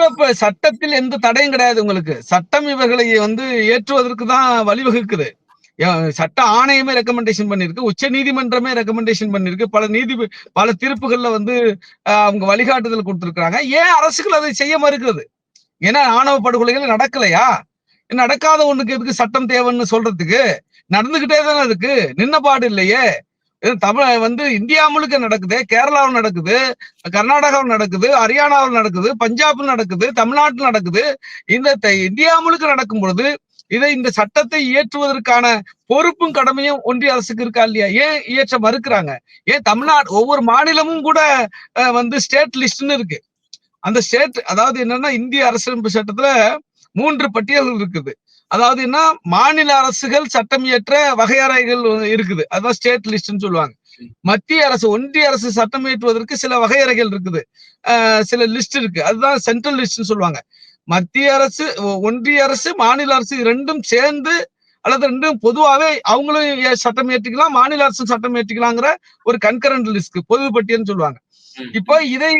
சட்ட சட்டத்தில் எந்த தடையும் கிடையாது உங்களுக்கு. சட்டம் இவர்களை வந்து ஏற்றுவதற்கு தான் வழிவகுக்குது. சட்ட ஆணையமே ரெக்கமெண்டேஷன் பண்ணிருக்கு உச்ச நீதிமன்றமே ரெக்கமெண்டேஷன் பண்ணிருக்கு. பல நீதி பல தீர்ப்புகள்ல வந்து அவங்க வழிகாட்டுதல் கொடுத்துருக்காங்க ஏன் அரசுகள் அதை செய்ய மறுக்கிறது? ஏன்னா ஆணவ படுகொலைகள் நடக்கலையா? நடக்காத ஒண்ணுக்கு எதுக்கு சட்டம் தேவைன்னு சொல்றதுக்கு? நடந்துகிட்டே தானே இருக்கு. நின்ன பாடு இல்லையே. இது தமிழ் வந்து இந்தியா முழுக்க நடக்குது கேரளாவில் நடக்குது கர்நாடகாவில் நடக்குது ஹரியானாவில் நடக்குது பஞ்சாபில் நடக்குது தமிழ்நாட்டில் நடக்குது. இந்த த- இந்தியா முழுக்க நடக்கும் பொழுது இதை இந்த சட்டத்தை இயற்றுவதற்கான பொறுப்பும் கடமையும் ஒன்றிய அரசுக்கு இருக்கா இல்லையா? ஏன் இயற்ற மறுக்கிறாங்க? ஏன் தமிழ்நாடு ஒவ்வொரு மாநிலமும் கூட வந்து ஸ்டேட் லிஸ்ட்னு இருக்கு. அந்த ஸ்டேட் அதாவது என்னன்னா இந்திய அரசியலமைப்பு சட்டத்துல மூன்று பட்டியல்கள் இருக்குது. அதாவது என்ன? மாநில அரசுகள் சட்டம் இயற்ற வகையறைகள் இருக்குது. அதான் ஸ்டேட் லிஸ்ட்னு சொல்லுவாங்க. மத்திய அரசு ஒன்றிய அரசு சட்டம் இயற்றுவதற்கு சில வகையறைகள் இருக்குது. சில லிஸ்ட் இருக்கு. அதுதான் சென்ட்ரல் லிஸ்ட்னு சொல்லுவாங்க. மத்திய அரசு ஒன்றிய அரசு மாநில அரசு ரெண்டும் சேர்ந்து அல்லது ரெண்டும் பொதுவாகவே அவங்களும் சட்டம் ஏற்றிக்கலாம் மாநில அரசு சட்டம் ஏற்றிக்கலாங்கிற ஒரு கன்கரண்ட் லிஸ்ட் பொது பட்டியல்னு சொல்லுவாங்க. இப்போ இதை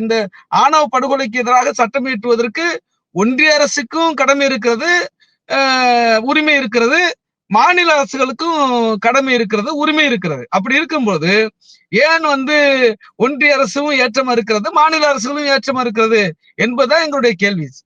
இந்த ஆணவ படுகொலைக்கு எதிராக சட்டம் இயற்றுவதற்கு ஒன்றிய அரசுக்கும் கடமை இருக்கிறது உரிமை இருக்கிறது மாநில அரசுகளுக்கும் கடமை இருக்கிறது உரிமை இருக்கிறது. அப்படி இருக்கும்போது ஏன் வந்து ஒன்றிய அரசும் ஏற்றமா இருக்கிறது மாநில அரசுகளும் ஏற்றமா இருக்கிறது என்பதுதான் எங்களுடைய கேள்வி.